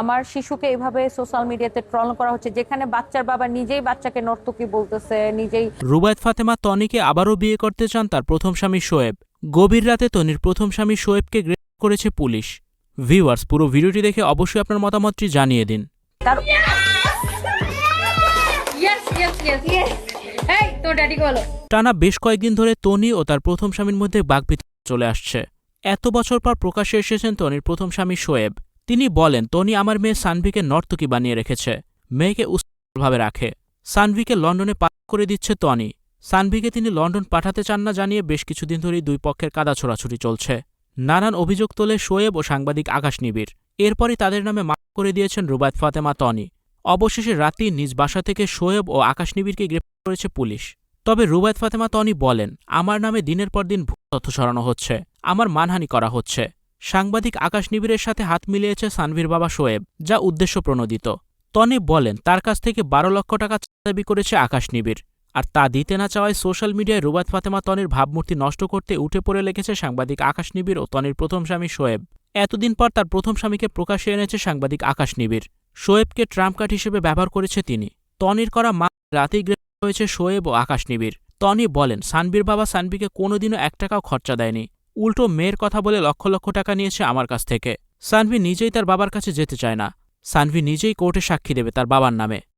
আমার শিশুকে এভাবে সোশ্যাল মিডিয়াতে ট্রল করা হচ্ছে যেখানে বাচ্চার বাবা নিজেই বাচ্চাকে নর্তকী বলতেছে নিজেই রুবায়ত ফাতেমা তনিকে আবারও বিয়ে করতে চান তার প্রথম স্বামী শোয়েব। গভীর রাতে তনির প্রথম স্বামী শোয়েবকে গ্রেপ্তার করেছে পুলিশ। ভিউয়ার্স পুরো ভিডিওটি দেখে অবশ্যই আপনার মতামতটি জানিয়ে দিন। তার টানা বেশ কয়েকদিন ধরে তনি ও তার প্রথম স্বামীর মধ্যে বাগবিতণ্ডা চলে আসছে। এত বছর পর প্রকাশ্যে এসেছেন তনির প্রথম স্বামী শোয়েব। তিনি বলেন, তনি আমার মেয়ে সানভিকে নর্তকী বানিয়ে রেখেছে। মেয়েকে উৎসাহভাবে রাখে। সানভিকে লন্ডনে পাঠ করে দিচ্ছে তনি। সানভিকে তিনি লন্ডন পাঠাতে চান না জানিয়ে বেশ কিছুদিন ধরেই দুই পক্ষের কাদা ছোড়াছুড়ি চলছে। নানান অভিযোগ তোলে শোয়েব ও সাংবাদিক আকাশ নিবিড়। এরপরই তাদের নামে মাফ করে দিয়েছেন রুবায়ত ফাতেমা তনি। অবশেষে রাতেই নিজ বাসা থেকে শোয়েব ও আকাশ নিবিড়কে গ্রেপ্তার করেছে পুলিশ। তবে রুবায়ত ফাতেমা তনি বলেন, আমার নামে দিনের পর দিন ভুল তথ্য সরানো হচ্ছে। আমার মানহানি করা হচ্ছে। সাংবাদিক আকাশ নিবিড়ের সাথে হাত মিলিয়েছে সানভীর বাবা শোয়েব যা উদ্দেশ্য প্রণোদিত। তনি বলেন, তার কাছ থেকে বারো লক্ষ টাকা দাবি করেছে আকাশ নিবিড়, আর তা দিতে না চাওয়ায় সোশ্যাল মিডিয়ায় রুবায়ত ফাতেমা তনের ভাবমূর্তি নষ্ট করতে উঠে পড়ে লেগেছে সাংবাদিক আকাশ নিবিড় ও তনির প্রথম স্বামী শোয়েব এতদিন পর তার প্রথম স্বামীকে প্রকাশ্যে এনেছে সাংবাদিক আকাশ নিবিড়। শোয়েবকে ট্রাম্প কার্ড হিসেবে ব্যবহার করেছে তিনি। তনির করা মা রাতেই গ্রেপ্তার হয়েছে শোয়েব ও আকাশ নিবিড়। তনি বলেন সানবির বাবা সানবিকে কোনোদিনও এক টাকাও খরচা দেয়নি। উল্টো মেয়ের কথা বলে লক্ষ লক্ষ টাকা নিয়েছে আমার কাছ থেকে। সানভি নিজেই তার বাবার কাছে যেতে চায় না। সানভি নিজেই কোর্টে সাক্ষী দেবে তার বাবার নামে।